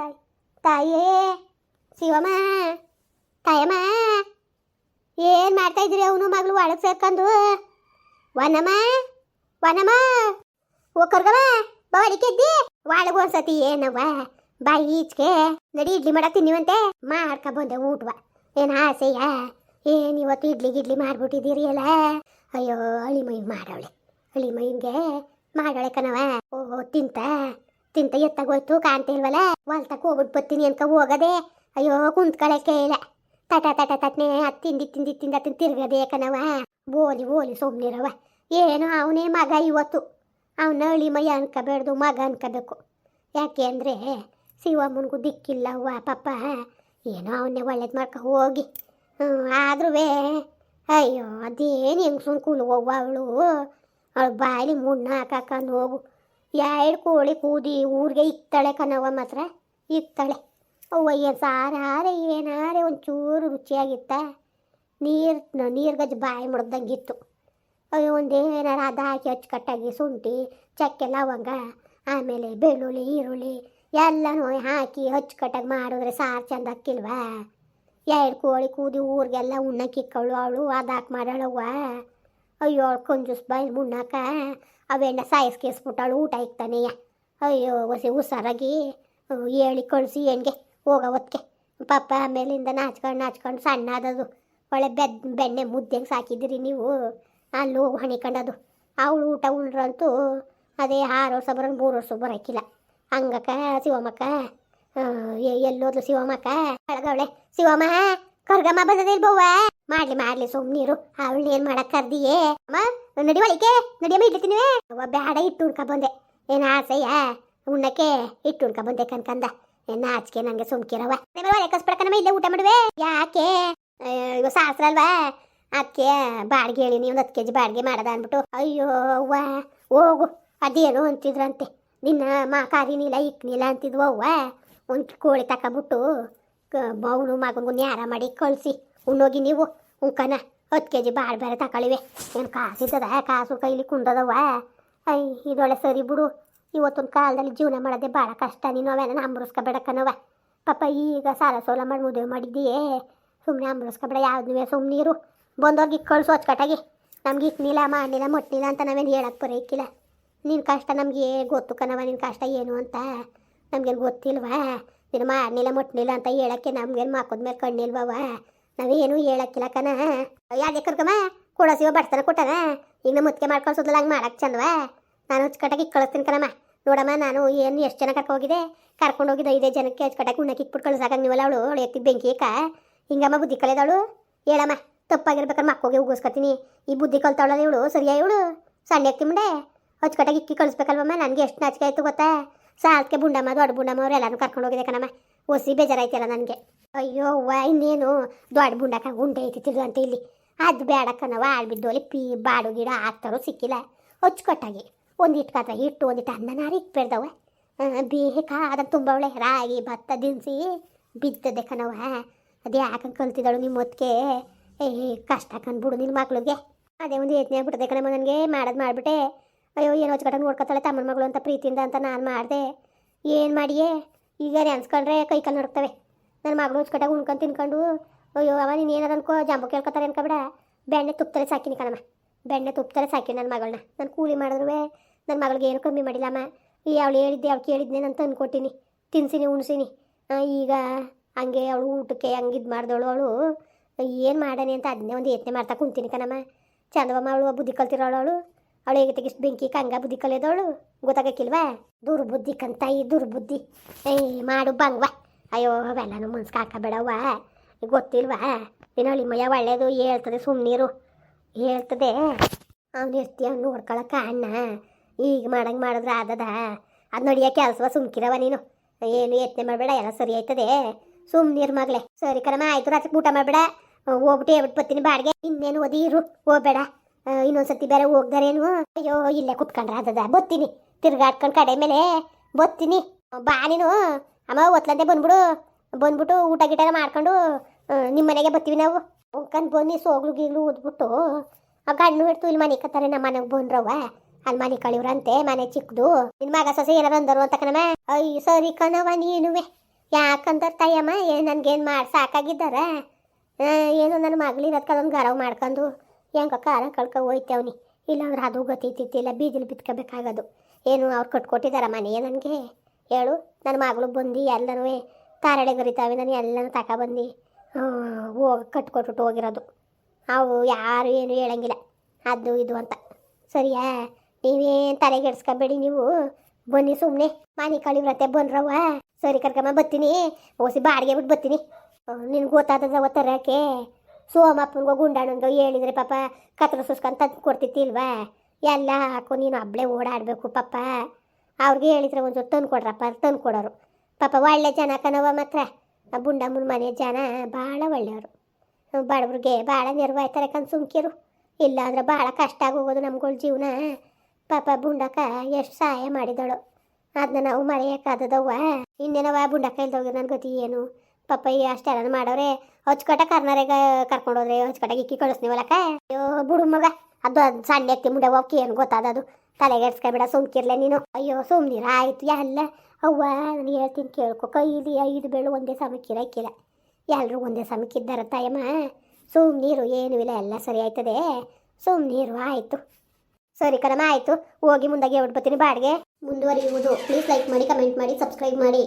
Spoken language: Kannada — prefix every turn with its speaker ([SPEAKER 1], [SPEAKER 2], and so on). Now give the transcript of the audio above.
[SPEAKER 1] ತಾಯಿ ತಾಯೇ ಶಿವಮ್ಮ ತಾಯಮ್ಮ ಏನು ಮಾಡ್ತಾ ಇದ್ರಿ ಅವನು ಮಗಳು ಒಳಗೆ ಸೇರ್ಕೊಂಡು ವನಮ್ಮ ವನಮ್ಮ ಓ ಕರ್ಗವ ಬಾ ಅಡಿಕೆದ್ದಿ ಒಳಗೆ ಒಂದ್ಸತಿ ಏನವ್ವ ಬಾ ಈಚೆಗೆ ನಡಿ ಇಡ್ಲಿ ಮಾಡಕ್ ತಿನ್ನಿವಂತೆ ಮಾಡ್ಕ ಬಂದೆ ಊಟವ ಏನು ಆಸೆಯ ಏನು ಇವತ್ತು ಇಡ್ಲಿ ಗಿಡ್ಲಿ ಮಾಡ್ಬಿಟ್ಟಿದ್ದೀರಿ ಅಲ್ಲ ಅಯ್ಯೋ ಅಳಿ ಮೈ ಮಾಡವಳೆ ಅಳಿ ಮೈನ್ಗೆ ಮಾಡವಳೆ ಕಣವ ಓಹೋ ತಿಂತ ತಿಂತ ಎತ್ತಾಗೋಯ್ತು ಕಾಣ್ತಿಲ್ವಲ್ಲ ಹೊಲ್ತಕ್ಕೆ ಹೋಗ್ಬಿಟ್ಟು ಬರ್ತೀನಿ ಅನ್ಕ, ಹೋಗದೆ. ಅಯ್ಯೋ ಕುಂತ್ಕೊಳಕ್ಕೆ ಇಲ್ಲ ತಟ ತಟ, ತಟ್ನೆ, ಅದು ತಿಂದಿ ತಿಂದಿ, ತಿಂದ ತಿಂದು ತಿರ್ಗದೆ ಓಲಿ ಓಲಿ ಸುಮ್ಮನಿರವ ಏನು ಅವನೇ ಮಗ ಇವತ್ತು. ಅವನ ಅಳಿ ಮೈ ಅನ್ಕೋಬೇಡ್ದು, ಮಗ ಅನ್ಕೋಬೇಕು. ಯಾಕೆ ಅಂದರೆ, ಶಿವಮ್ಮನಿಗೂ ದಿಕ್ಕಿಲ್ಲವ್ವ, ಪಾಪ. ಏನೋ ಅವನ್ನೇ ಒಳ್ಳೇದು ಮಾಡ್ಕೊ ಹೋಗಿ. ಹ್ಞೂ ಆದ್ರೂ ಅಯ್ಯೋ, ಅದೇನು ಹೆಂಗ್ ಸುಮ್ ಕೂಲು ಹೋಗುವ ಅವಳು. ಅವಳು ಬಾಯಲ್ಲಿ ಮುಣ್ಣ ಹಾಕಂದು ಹೋಗು. ಎರಡು ಕೋಳಿ ಕೂದಿ ಊರಿಗೆ ಇಕ್ತಾಳೆ ಕನವ ಮಾತ್ರ? ಇಕ್ತಾಳೆ. ಅವ್ವ ಏನು ಸಾರಾರೆ ಏನಾರೆ ಒಂಚೂರು ರುಚಿಯಾಗಿತ್ತ. ನೀರು ನೀರು ಗಜ್ಜು ಬಾಯಿ ಮುಡ್ದಂಗಿತ್ತು. ಅಯ್ಯೋ ಒಂದೇನಾರ ಅದು ಹಾಕಿ ಅಚ್ಚುಕಟ್ಟಾಗಿ ಶುಂಠಿ ಚಕ್ಕೆ, ಲವಂಗ, ಆಮೇಲೆ ಬೆಳ್ಳುಳ್ಳಿ, ಈರುಳ್ಳಿ ಎಲ್ಲನೂ ಹಾಕಿ ಅಚ್ಚುಕಟ್ಟಾಗಿ ಮಾಡಿದ್ರೆ ಸಾರು ಚಂದ ಹಾಕಿಲ್ವಾ ಎರಡು ಕೋಳಿ ಕೂದಿ ಊರಿಗೆಲ್ಲ ಉಣ್ಣಕ್ಕಿಕ್ಕವಳು ಅವಳು ಅದು ಹಾಕಿ ಮಾಡಾಳವ್ವ ಅಯ್ಯೋ ಕಂಜೂಸ್ ಬಾಯಿ ಮುಣ್ಣಾಕ ಅವೆಣ್ಣ ಸಾಯಿಸ್ಕೇಸ್ಬಿಟ್ಟಾಳು, ಊಟ ಇಕ್ತಾನೆಯ ಅಯ್ಯೋ ಹೊಸಿ ಹುಷಾರಾಗಿ ಹೇಳಿ ಕಳಿಸಿ ಹೆಣ್ಗೆ ಹೋಗ ಹೊತ್ತಿಗೆ ಪಾಪ ಆಮೇಲಿಂದ ನಾಚ್ಕೊಂಡು ನಾಚ್ಕೊಂಡು ಸಣ್ಣ ಆದದು ಒಳ್ಳೆ ಬೆದ್, ಬೆಣ್ಣೆ ಮುದ್ದೆಗೆ ಸಾಕಿದ್ದೀರಿ ನೀವು. ಅಲ್ಲಿ ಹೋಗಿ ಹಣಿಕೊಂಡದು. ಅವಳು ಊಟ ಉಂಡ್ರಂತೂ ಅದೇ ಆರು ವರ್ಷ ಬರೋ ಮೂರು ವರ್ಷ ಬರೋಕ್ಕಿಲ್ಲ ಹಂಗಕ್ಕ ಎ- ಎಲ್ಲೋದ್ಲು ಶಿವಮ್ಮಕ್ಕ, ಕಳಗವಳೆ, ಶಿವಮ್ಮ, ಕರ್ಗಮ್ಮ ಬಂದದಿಲ್ ಬವ್ವ? ಮಾಡ್ಲಿ ಮಾಡ್ಲಿ ಸುಮ್ನಿರು ಅವಳನ್ನ ಏನ್ ಮಾಡಕ್ ಕರ್ದಿಯೇ? ಅಮ್ಮ ನಡಿ ಒಳಿಕೆ ನಡಿಯಮ್ಮ ಇಡ್ತೀನಿ ಅವ ಬೇಡ ಇಟ್ಟು ಉಣ್ಕ ಬಂದೆ. ಏನ್ ಆಸೆಯ? ಉಣ್ಣಕ್ಕೆ ಇಟ್ಟು ಉಣ್ಕ ಬಂದೆ ಕನ್ಕಂದ. ಏನ್ ಆಚಿಕೆ ನಂಗೆ ಸುಮ್ಕಿರವ ಕಸ್ಬಿಡಕನಮ್ಮ ಇಲ್ಲೇ ಊಟ ಮಾಡುವೆ? ಯಾಕೆ? ಇವ ಶಾಸ್ತ್ರ ಅಲ್ವಾ ಅದಕ್ಕೆ ಬಾಡಿಗೆ ಹೇಳಿ ನೀವು ಹತ್ತು ಕೆ ಜಿ ಬಾಡಿಗೆ ಮಾಡದ ಅಂದ್ಬಿಟ್ಟು. ಅಯ್ಯೋ, ಅವ್ವ, ಹೋಗು. ಅದೇನು ಅಂತಿದ್ರಂತೆ. ನಿನ್ನ ಮಾ ಕಾರಿನಿಲ್ಲ ಇಕ್ನಿಲ್ಲ ಅಂತಿದ್ವು ಅವ್ವ. ಒಂದು ಕೋಳಿ ತಕೊಬಿಟ್ಟು ಬೌನು ಮಗನಿಗೂ ನ್ಯಾರ ಮಾಡಿ ಕಳಿಸಿ. ಉಣ್ಣೋಗಿ ನೀವು. ಉಂಕನ ಹತ್ತು ಕೆ ಜಿ ಭಾಳ ಬೇರೆ ತಗೊಳ್ಳಿವೆ. ಏನು ಕಾಸಿದ್ದದ ಕಾಸು ಕೈಲಿ ಕುಂದದವ. ಐ ಇದೊಳೆ ಸರಿ ಬಿಡು. ಇವತ್ತೊಂದು ಕಾಲದಲ್ಲಿ ಜೀವನ ಮಾಡೋದೆ ಭಾಳ ಕಷ್ಟ. ನೀನು ಅವೆಲ್ಲ ನಂಬರಿಸ್ಕೊಬೇಡಕ್ಕನವ ಪಾಪ ಈಗ ಸಾಲ ಸೋಲ ಮಾಡಿ ಮುದುವೆ ಮಾಡಿದ್ದೀಯೇ. ಸುಮ್ಮನೆ ಅಂಬಳಿಸ್ಕೊಬೇಡ ಯಾವ್ದು ಬಂದೋಗಿ ಬಂದವ್ರಿಗೆ ಕಳ್ಸು ಅಚ್ಚುಕಟ್ಟಾಗಿ ನಮ್ಗೆ ಇಕ್ನಿಲ್ಲ ಮಾಡಿಲ್ಲ ಮುಟ್ಟಿಲ್ಲ ಅಂತ ನಾವೇನು ಹೇಳಕ್ಕೆ ಬರೋಕ್ಕಿಲ್ಲ ನಿನ್ನ ಕಷ್ಟ ನಮಗೆ ಗೊತ್ತು ಕಣವ ನಿನ್ನ ಕಷ್ಟ ಏನು ಅಂತ. ನಮಗೇನು ಗೊತ್ತಿಲ್ವಾ? ನೀನು ಮಾಡಲಿಲ್ಲ ಮುಟ್ನಿಲ್ಲ ಅಂತ ಹೇಳಕ್ಕೆ ನಮ್ಗೇನು ಮಾಕೋದ್ಮೇಲೆ ಮೇಲೆ ಕಣ್ಣಿಲ್ವವ ನಾವೇನು ಹೇಳಕ್ಕಿಲ್ಲ ಕಣ. ಯಾಕೆ ಕರ್ಕಮ್ಮ ಕೊಡಸಿವ ಬಡತನ ಕೊಟ್ಟಾನ. ಈಗ ನಮ್ಮ ಮುತ್ತಿಗೆ ಮಾಡ್ಕೊಳ್ಸೋದಿಲ್ಲ ಹಂಗೆ ಮಾಡಕ್ಕೆ ಚಂದವ. ನಾನು ಅಚ್ಚುಕಟ್ಟಾಗಿ ಕಳಿಸ್ತೀನಿ ಕಣಮ್ಮ. ನೋಡಮ್ಮ, ನಾನು ಏನು ಎಷ್ಟು ಜನ ಕರ್ಕೊ ಹೋಗಿದೆ? ಕರ್ಕೊಂಡು ಹೋಗಿದ್ದೆ ಐದೇ ಜನಕ್ಕೆ ಅಚ್ಚುಕಟ್ಟಾಗಿ ಉಣ್ಣಕ್ಕೆ ಇಟ್ಬಿಟ್ಟು ಕಳ್ಸಾಕಂಗೆ ನೀವಲ್ಲ ಅವಳು? ಅವಳು ಎತ್ತಿ ಬೆಂಕಿ ಏಕ? ಹಿಂಗಮ್ಮ ಬುದ್ಧಿ ಕಳೆದವಳು ಹೇಳಮ್ಮ, ತಪ್ಪಾಗಿರ್ಬೇಕಾದ್ರೆ ಹೋಗಿ ಉಗಿಸ್ಕೊತೀನಿ. ಈ ಬುದ್ಧಿ ಕಲ್ತಾವಳಲ್ಲ ಇವಳು? ಸರಿಯಾ ಇವಳು? ಸಣ್ಣ ಎತ್ತಿ ಮುಂಡೆ ಇಕ್ಕಿ ಕಳಿಸ್ಬೇಕಲ್ವಮ್ಮ, ನನಗೆ ಎಷ್ಟು ನಾಚಿಕೆ ಆಯ್ತು ಗೊತ್ತಾ? ಸಾಲ್ಕೆ ಬುಂಡಮ್ಮ, ದೊಡ್ಡ ಬುಂಡಮ್ಮ ಅವ್ರು ಎಲ್ಲಾನು ಕರ್ಕೊಂಡು ಹೋಗಿದೆ ಕಣಮ್ಮ. ಒಸಿ ಬೇಜಾರಾಯ್ತಲ್ಲ ನನಗೆ. ಅಯ್ಯೋ ವಾ ಇನ್ನೇನು? ದೊಡ್ಡ ಬುಂಡಕ್ಕ ಐತಿ ಐತಿದ್ರು ಅಂತ ಇಲ್ಲಿ. ಅದು ಬೇಡ ಕಣವ ಆಳ್ಬಿದ್ದೋಲಿ ಪೀ, ಬಾಡು ಗಿಡ ಹಾಕ್ತಾರೋ ಸಿಕ್ಕಿಲ್ಲ. ಅಚ್ಚುಕಟ್ಟಾಗಿ ಒಂದಿಟ್ಟು ಇಟ್ಟು ಒಂದಿಟ್ಟು ಅನ್ನ ನಾರು ಇಟ್ಬಿಡ್ದವ ತುಂಬ ತುಂಬವಳೆ ರಾಗಿ, ಭತ್ತ, ದಿನಸಿ ಬಿದ್ದದೆ ಕಣವ ಅದೇ ಯಾಕಂಗೆ ಕಲ್ತಿದ್ದಾಳು ನಿಮ್ಮ ಹೊತ್ತಿಗೆ ಏ ಕಷ್ಟ ಕಂದ್ಬಿಡು ನಿನ್ನ ಮಕ್ಳಿಗೆ. ಅದೇ ಒಂದು ಯತ್ನೆ ಆಗ್ಬಿಟ್ಟದೆ ಕಣಮ್ಮ ನನಗೆ, ಮಾಡೋದು ಮಾಡಿಬಿಟ್ಟೆ. ಅಯ್ಯೋ, ಏನೋ ಅಚ್ಚುಕಟ್ಟಾಗಿ ನೋಡ್ಕೊತಾಳೆ ತಮ್ಮನ ಮಗಳು ಅಂತ ಪ್ರೀತಿಯಿಂದ ಅಂತ ನಾನು ಮಾಡಿದೆ. ಏನು ಮಾಡಿಯೇ? ಈಗ ನೆನ್ಸ್ಕೊಂಡ್ರೆ ಕೈ ಕಾಲು ನಡುಕ್ತವೆ ನನ್ನ ಮಗಳು ಉಚ್ಕಟ್ಟಾಗ ಉಣ್ಕೊಂಡು ತಿನ್ಕೊಂಡು, ಅಯ್ಯೋ ಅವ ನೀನು ಏನಾರ ಅನ್ಕೋ, ಜಾಂಬು ಕೇಳ್ಕೊತಾರೆ ಅನ್ಕೊಬೇಡ ಬೆಣ್ಣೆ ತುಪ್ತಾರೆ ಸಾಕಿನಿ ಕಣಮ್ಮ. ಬೆಣ್ಣೆ ತುಪ್ತಾರೆ ಸಾಕಿ ನನ್ನ ಮಗಳನ್ನ ನಾನು ಕೂಲಿ ಮಾಡಿದ್ರು ನನ್ನ ಮಗಳಿಗೆ ಏನು ಕಮ್ಮಿ ಮಾಡಿಲ್ಲಮ್ಮ ಈ ಅವಳು ಹೇಳಿದ್ದೆ, ಅವ್ಳು ಕೇಳಿದ್ನೆ, ನಾನು ತಂದ್ಕೊಟ್ಟಿನಿ. ತಿನ್ಸಿನಿ, ಉಣ್ಸಿನಿ. ಈಗ ಹಂಗೆ ಅವಳು ಊಟಕ್ಕೆ ಹಂಗೆ ಇದು ಮಾಡ್ದವಳು ಅವಳು. ಏನು ಮಾಡಾನೆ ಅಂತ ಅದನ್ನೇ ಒಂದು ಯತ್ನೆ ಮಾಡ್ತಾ ಕುಂತೀನಿ ಕಣಮ್ಮ. ಚಂದವಮ್ಮ ಅವಳು ಬುದ್ಧಿ ಕಲ್ತಿರೋಳು ಅವಳು. ಅವಳು ಹೇಗೆ ತೆಗಿಸ್ ಬೆಂಕಿ ಕಂಗ ಬುದ್ಧಿ ಕಲಿಯೋದವಳು ಗೊತ್ತಾಗಕ್ಕಿಲ್ವಾ ದುರ್ಬುದ್ಧಿ ಕಂತಾಯಿ ದುರ್ಬುದ್ಧಿ. ಏ, ಮಾಡು ಬಂಗ್ವ. ಅಯ್ಯೋ, ಅವೆಲ್ಲನೂ ಮುನ್ಸ್ಕ ಹಾಕಬೇಡವ್ವ. ಗೊತ್ತಿಲ್ವಾ? ದಿನಳಿ ಮಯ ಒಳ್ಳೇದು ಹೇಳ್ತದೆ ಸುಮ್ಮನೀರು ಹೇಳ್ತದೆ. ಅವ್ನು ಇರ್ತೀಯ ಅವ್ನು ನೋಡ್ಕೊಳಕ ಅಣ್ಣ. ಈಗ ಮಾಡಂಗೆ ಮಾಡಿದ್ರೆ ಆದದ. ಅದು ನೋಡಿಯ ಕೆಲಸವ, ಸುಮ್ಕಿರವ ನೀನು. ಏನು ಯತ್ನೆ ಮಾಡಬೇಡ, ಎಲ್ಲ ಸರಿ ಆಯ್ತದೆ. ಸುಮ್ಮನೀರು ಮಗಳೇ. ಸರಿ ಕರಮ ಆಯ್ತು ರಾತ್ರಿ ಊಟ ಮಾಡಬೇಡ. ಹೋಗ್ಬಿಟ್ಟು ಹೇಳ್ಬಿಟ್ಟು ಬರ್ತೀನಿ ಬಾಡಿಗೆ. ಇನ್ನೇನು ಓದಿರು, ಹೋಗ್ಬೇಡ. ಇನ್ನೊಂದ್ಸತಿ ಬೇರೆ ಹೋಗ್ದಾರೇನು? ಅಯ್ಯೋ, ಇಲ್ಲೇ ಕುತ್ಕೊಂಡ್ರೆ ಅದದ ಬತ್ತೀನಿ. ತಿರ್ಗಾಡ್ಕೊಂಡು ಕಡೆ ಮೇಲೆ ಬತ್ತೀನಿ. ಬಾ ನೀನು. ಅಮ್ಮ ಒತ್ಲದೆ ಬಂದ್ಬಿಡು. ಬಂದ್ಬಿಟ್ಟು ಊಟ ಗಿಟ ಮಾಡ್ಕೊಂಡು ನಿಮ್ಮ ಮನೆಗೆ ಬರ್ತೀವಿ ನಾವು. ಉಂಕಂದು ಬನ್ನಿ, ಸೋಗ್ಲು ಗೀಗ್ಲು ಊದ್ಬಿಟ್ಟು ಆ ಗಣ್ಣು ಹಿಡ್ತು ಇಲ್ಲಿ ಮನೆ ಕತ್ತಾರೆ, ನಮ್ಮ ಮನೆಗೆ ಬಂದ್ರವ ಅಲ್ಲಿ ಮನೆ ಕಳಿವ್ರಂತೆ, ಮನೆ ಚಿಕ್ಕದು ನಿನ್ನ ಮಗ ಸೊಸೆ ಏನಾರ ಅಂದರು ಅಂತ ಕಣಮ್ಮ. ಅಯ್ಯ ಸರಿ ಕಣವ ನೀನುವೆ. ಯಾಕಂದ್ರೆ ತಾಯಮ್ಮ, ಏ, ನನ್ಗೇನು ಮಾಡಿ, ಸಾಕಾಗಿದ್ದಾರ? ಏನು ನನ್ನ ಮಗಳಿರೋದ್ಕ ಅದೊಂದು ಗರವ್ ಮಾಡ್ಕೊಂಡು ಹೆಂಗ ಕಾರ ಕಳ್ಕೊ ಹೋಯ್ತೇವ್ನಿ? ಇಲ್ಲಾಂದ್ರೆ ಅದು ಗೊತ್ತಿತ್ತಿಲ್ಲ ಬೀದಿಲಿ ಬಿತ್ಕೋಬೇಕಾಗೋದು. ಏನು ಅವ್ರು ಕಟ್ಕೊಟ್ಟಿದಾರ ಮನೆಯೇ ನನಗೆ? ಹೇಳು ನನ್ನ ಮಗಳು ಬಂದು, ಎಲ್ಲನೂ ತಾರಳೆ ಗರಿತಾವೆ, ನಾನು ಎಲ್ಲನೂ ತಗೊಬಂದು ಹೋಗಿ ಕಟ್ಕೊಟ್ಬಿಟ್ಟು ಹೋಗಿರೋದು. ಅವು ಯಾರು ಏನು ಹೇಳಂಗಿಲ್ಲ. ಅದು ಇದು ಅಂತ. ಸರಿಯಾ? ನೀವೇನು ತಲೆಗೆಡ್ಸ್ಕೊಬೇಡಿ ನೀವು. ಬನ್ನಿ ಸುಮ್ಮನೆ ಮನೆ ಕಳಿವ್ರತೆ ಬಂದ್ರವ್ವ ಸರಿ ಕರ್ಕಮ್ಮ ಬತ್ತೀನಿ ಓಸಿ ಬಾಡಿಗೆ ಬಿಟ್ಟು ಬತ್ತೀನಿ ನಿನ್ಗೆ ಗೊತ್ತಾದದ ತರಕ್ಕೆ ಸೋಮಪ್ಪನಿಗೋ ಗುಂಡಣ್ಣನ್ಗೋ ಹೇಳಿದ್ರೆ ಪಾಪ ಕತ್ರ ಸುಸ್ಕೊಂಡು ತಂದು ಕೊಡ್ತಿತ್ತಿಲ್ವಾ? ಎಲ್ಲ ಹಾಕು, ನೀನು ಹಬ್ಳೆ ಓಡಾಡಬೇಕು ಪಾಪ. ಅವ್ರಿಗೆ ಹೇಳಿದ್ರೆ ಒಂದು ತಂದು ಕೊಡ್ರಪ್ಪ ತಂದು ಕೊಡೋರು. ಪಾಪ ಒಳ್ಳೆ ಜನ ಕನವ ಮಾತ್ರ. ಆ ಬುಂಡಮ್ಮನ ಮನೆ ಜನ ಭಾಳ ಒಳ್ಳೆಯವರು. ಬಡವ್ರಿಗೆ ಭಾಳ ನೆರವಾಯ್ತಾರೆ ಕಣ್ ಸುಮ್ಕಿರು. ಇಲ್ಲ ಅಂದ್ರೆ ಭಾಳ ಕಷ್ಟ ಆಗೋಗೋದು ನಮ್ಗಳ ಜೀವನ. ಪಾಪ ಬುಂಡಕ್ಕ ಎಷ್ಟು ಸಹಾಯ ಮಾಡಿದಳು. ಅದನ್ನ ನಾವು ಮರೆಯೋಕ್ಕಾದದವ್ವ ಇನ್ನೇನವ ಬುಂಡಕ್ಕ ಇಲ್ದೋಗಿ ನನ್ನ ಗತಿ ಏನು? ಪಾಪ ಈ ಅಷ್ಟೆಲ್ಲ ಮಾಡೋರೆ ಹೊಚ್ಕಟ ಕರ್ಕೊಂಡು ಕರ್ಕೊಂಡೋದ್ರೆ ಹೊಚ್ಕಟ ಇಕ್ಕಿ ಕಳಿಸ್ನಿವಲಕ್ಕ ಅಯ್ಯೋ, ಬುಡು ಮಗ, ಅದು ಅದು ಸಣ್ಣ ಎತ್ತಿ ಮುಂಡೆ ಹೋಗಿ ಏನು ಗೊತ್ತಾದದು ತಲೆಗೆಡ್ಸ್ಕೊಬೇಡ ಸುಮ್ಕಿರ್ಲೆ ನೀನು. ಅಯ್ಯೋ ಸುಮ್ನಿರ ಆಯ್ತು, ಎಲ್ಲ. ಅವ್ವ, ನಾನು ಹೇಳ್ತೀನಿ ಕೇಳ್ಕೊ. ಕೈಲಿ ಐದು ಬೇಳು ಒಂದೇ ಸಮಕ್ಕಿರಕ್ಕಿಲ್ಲ ಎಲ್ಲರೂ ಒಂದೇ ಸಮಕ್ಕಿದ್ದಾರೆ ತಾಯಮ್ಮ. ಸುಮ್ನೀರು ಏನೂ ಇಲ್ಲ, ಎಲ್ಲ ಸರಿ ಆಯ್ತದೆ. ಸುಮ್ನೀರು ಆಯಿತು. ಸರಿ ಕಣಮ್ಮ, ಆಯಿತು. ಹೋಗಿ ಮುಂದಾಗಿ ಹೊಡ್ಬತ್ತೀನಿ ಬಾಡಿಗೆ. ಮುಂದುವರಿಯುವುದು ಪ್ಲೀಸ್ ಲೈಕ್ ಮಾಡಿ ಕಮೆಂಟ್ ಮಾಡಿ ಸಬ್ಸ್ಕ್ರೈಬ್ ಮಾಡಿ.